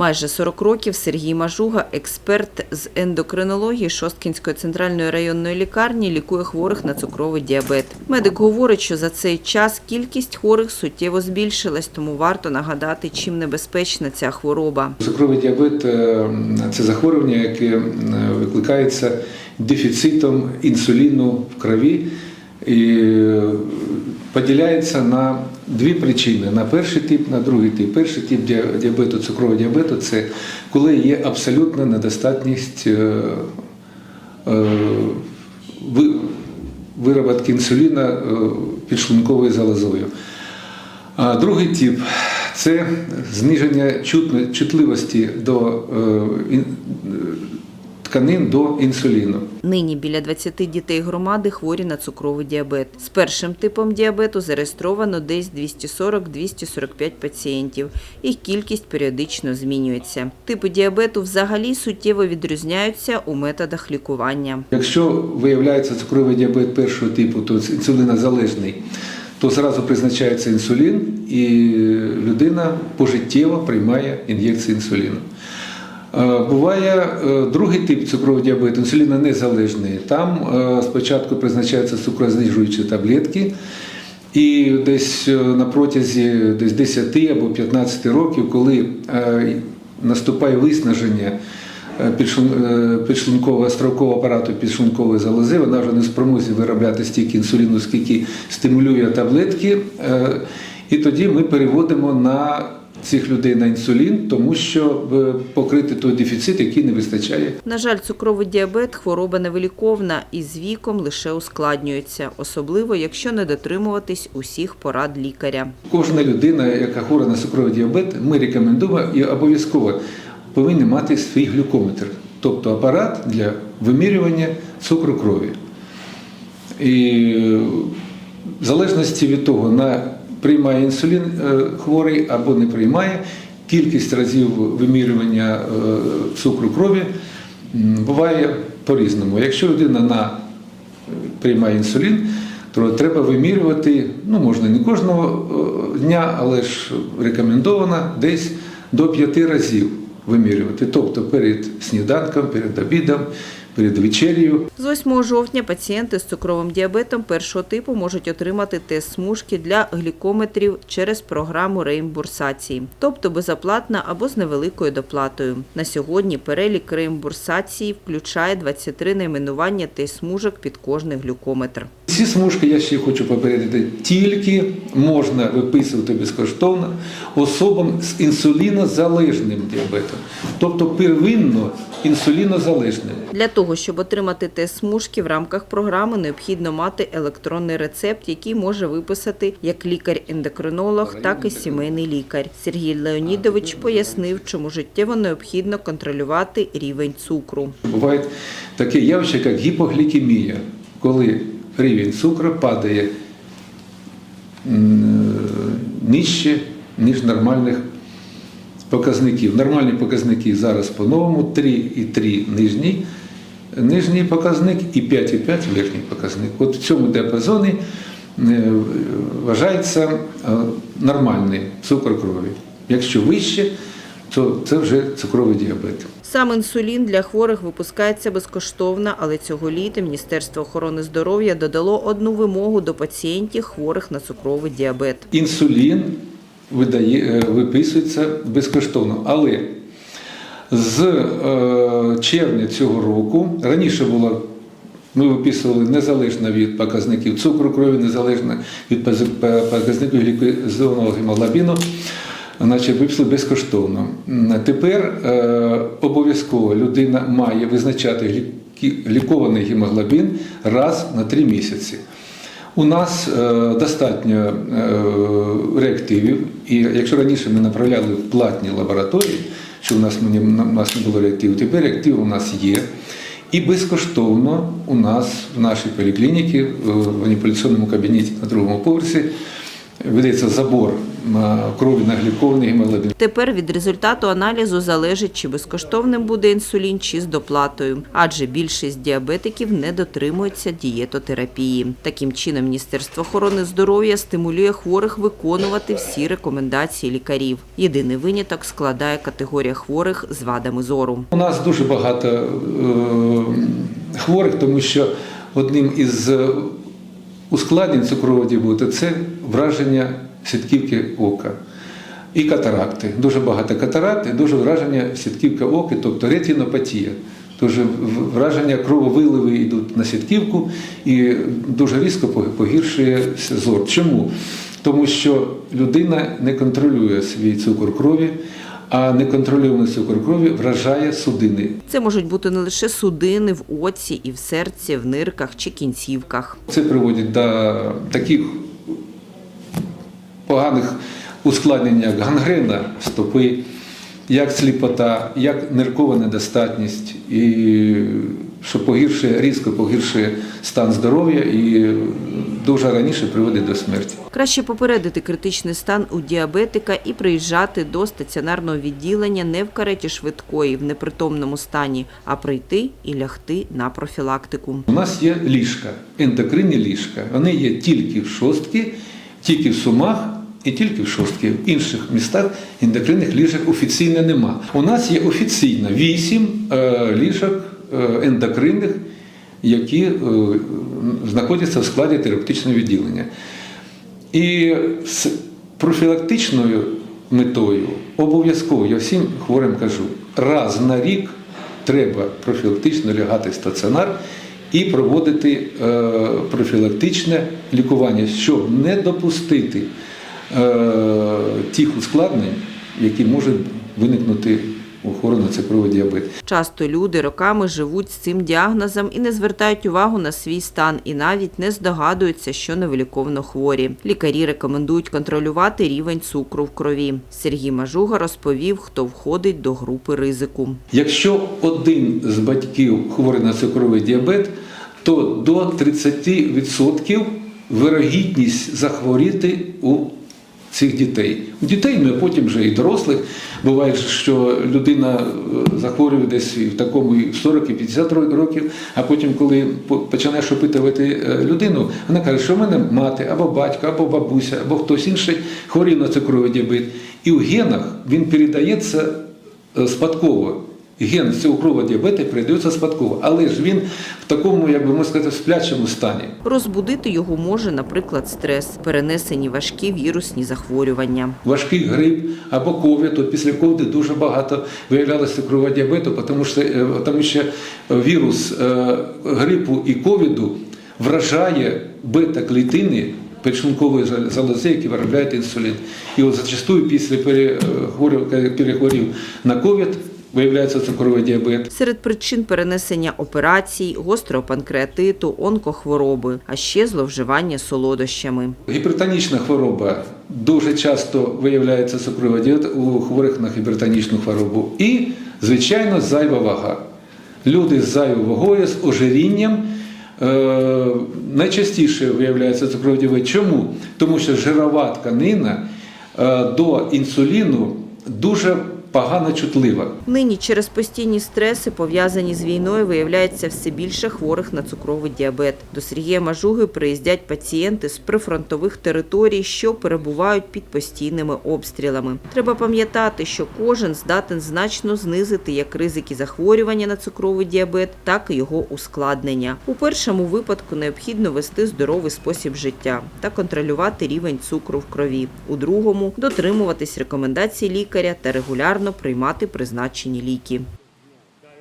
Майже 40 років Сергій Мажуга, експерт з ендокринології Шосткінської центральної районної лікарні, лікує хворих на цукровий діабет. Медик говорить, що за цей час кількість хворих суттєво збільшилась, тому варто нагадати, чим небезпечна ця хвороба. Цукровий діабет е, це захворювання, яке е, викликається дефіцитом інсуліну в крові і поділяється на дві причини: на перший тип, на другий тип. Перший тип діа- діабету, цукрового діабету це коли є абсолютна недостатність е, е, вироботки інсуліна е, підшлунковою залозою. А другий тип це зниження чутливості до тканин до інсуліну. Нині біля 20 дітей громади хворі на цукровий діабет. З першим типом діабету зареєстровано десь 240-245 пацієнтів. Їх кількість періодично змінюється. Типи діабету взагалі суттєво відрізняються у методах лікування. Якщо виявляється цукровий діабет першого типу, то інсулінозалежний, то зразу призначається інсулін, і людина пожиттєво приймає ін'єкції інсуліну. Е, Буває е, другий тип цукрового діабету, інсулінонезалежний. Там е, спочатку призначаються цукрознижуючі таблетки, і десь на протязі десь 10 або 15 років, коли наступає виснаження підшлун- підшлункового строкового апарату підшлункової залози, вона вже не в виробляти стільки інсуліну, скільки стимулює таблетки. І тоді ми переводимо на цих людей на інсулін, тому щоб е, покрити той дефіцит, який не вистачає На жаль, цукровий діабет хвороба невиліковна і з віком лише ускладнюється, особливо якщо не дотримуватись усіх порад лікаря. Кожна людина, яка хвора на цукровий діабет, ми рекомендуємо і обов'язково повинні мати свій глюкометр, тобто апарат для вимірювання цукру крові. І е, в залежності від того, на приймає інсулін е, хворий або не приймає, кількість разів вимірювання е, цукру крові буває по-різному. Якщо людина на приймає інсулін, то треба вимірювати, ну можна не кожного е, дня, але ж рекомендовано десь до п'яти разів вимірювати. Тобто перед сніданком, перед обідом, перед вечерею. З 8 жовтня пацієнти з цукровим діабетом першого типу можуть отримати тест-смужки для глікометрів через програму реімбурсації, тобто безоплатно або з невеликою доплатою. На сьогодні перелік реімбурсації включає 23 найменування тест-смужок під кожний глюкометр. Ці смужки, я ще хочу попередити, тільки можна виписувати безкоштовно особам з інсулінозалежним діабетом, тобто первинно інсулінозалежним. Для того, щоб отримати тест-смужки в рамках програми, необхідно мати електронний рецепт, який може виписати як лікар-ендокринолог, так і сімейний лікар. Сергій Леонідович пояснив, чому життєво необхідно контролювати рівень цукру. Буває таке явище, як гіпоглікемія, коли рівень цукру падає нижче, ніж нормальних показників. Нормальні показники зараз по-новому 3,3 нижній, нижній показник і 5,5 верхній показник. От в цьому діапазоні е, вважається е, нормальний цукор крові. Якщо вище, то це вже цукровий діабет. Сам інсулін для хворих випускається безкоштовно, але цього літа Міністерство охорони здоров'я додало одну вимогу до пацієнтів хворих на цукровий діабет. інсулін видає, е, виписується безкоштовно. Але з е, червня цього року раніше було. Ми виписували незалежно від показників цукру крові, незалежно від показників глікозованого гемоглобіну, значить виписали безкоштовно. Тепер е, обов'язково людина має визначати глікований гемоглобін раз на три місяці. У нас е, достатньо е, реактивів, і якщо раніше ми направляли в платні лабораторії, що у нас, мені- у нас не було реактивів, тепер реактив у нас є. І безкоштовно у нас в нашій поліклініці, в маніпуляційному кабінеті на другому поверсі, ведеться забор крові на глікований гемоглобін. Тепер від результату аналізу залежить, чи безкоштовним буде інсулін, чи з доплатою, адже більшість діабетиків не дотримуються дієтотерапії. Таким чином, Міністерство охорони здоров'я стимулює хворих виконувати всі рекомендації лікарів. Єдиний виняток складає категорія хворих з вадами зору. У нас дуже багато е, хворих, тому що одним із е, ускладнень цукрового діабету це враження сітківки ока. І катаракти. Дуже багато катаракт і дуже враження сітківки ока, тобто ретинопатія. Дуже враження крововиливи йдуть на сітківку і дуже різко погіршує зор. Чому? Тому що людина не контролює свій цукор крові, а неконтрольований цукор крові вражає судини. Це можуть бути не лише судини в оці, і в серці, в нирках чи кінцівках. Це приводить до таких поганих ускладнень, як гангрена стопи, як сліпота, як ниркова недостатність, і що погіршує, різко погіршує стан здоров'я і дуже раніше приводить до смерті. Краще попередити критичний стан у діабетика і приїжджати до стаціонарного відділення не в кареті швидкої, в непритомному стані, а прийти і лягти на профілактику. У нас є ліжка, ендокринні ліжка. Вони є тільки в шостки, тільки в сумах і тільки в шостки. В інших містах ендокринних ліжок офіційно нема. У нас є офіційно вісім е, ліжок е, ендокринних, які е, знаходяться в складі терапевтичного відділення. І з профілактичною метою обов'язково я всім хворим кажу, раз на рік треба профілактично лягати в стаціонар і проводити профілактичне лікування, щоб не допустити тих ускладнень, які можуть виникнути у хворого на цукровий діабет. Часто люди роками живуть з цим діагнозом і не звертають увагу на свій стан, і навіть не здогадуються, що невиліковно хворі. Лікарі рекомендують контролювати рівень цукру в крові. Сергій Мажуга розповів, хто входить до групи ризику. Якщо один з батьків хворий на цукровий діабет, то до 30% вирогідність захворіти у цих дітей. У дітей, ну а потім вже і дорослих. Буває, що людина е, захворює десь в такому в 40 і 50 років, а потім, коли починаєш опитувати е, людину, вона каже, що в мене мати, або батько, або бабуся, або хтось інший хворів на цукровий діабет. І в генах він передається е, спадково. Ген цукрового діабету передається спадково, але ж він в такому, як би можна сказати, сплячому стані. Розбудити його може, наприклад, стрес, перенесені важкі вірусні захворювання. важкий грип або ковід. От після ковіду дуже багато виявлялося цукрового діабету, тому що, е, тому що вірус е, грипу і ковіду вражає бета-клітини печінкової залози, які виробляють інсулін. І от зачастую після перехворів на ковід виявляється цукровий діабет. Серед причин перенесення операцій, гострого панкреатиту, онкохвороби, а ще зловживання солодощами. Гіпертонічна хвороба дуже часто виявляється цукровий діабет у хворих на гіпертонічну хворобу. І, звичайно, зайва вага. Люди з зайвою вагою, з ожирінням е, найчастіше виявляється цукровий діабет. Чому? Тому що жирова тканина е, до інсуліну дуже погано чутлива. Нині через постійні стреси, пов'язані з війною, виявляється все більше хворих на цукровий діабет. До Сергія Мажуги приїздять пацієнти з прифронтових територій, що перебувають під постійними обстрілами. Треба пам'ятати, що кожен здатен значно знизити як ризики захворювання на цукровий діабет, так і його ускладнення. У першому випадку необхідно вести здоровий спосіб життя та контролювати рівень цукру в крові. У другому дотримуватись рекомендацій лікаря та регулярно приймати призначені ліки.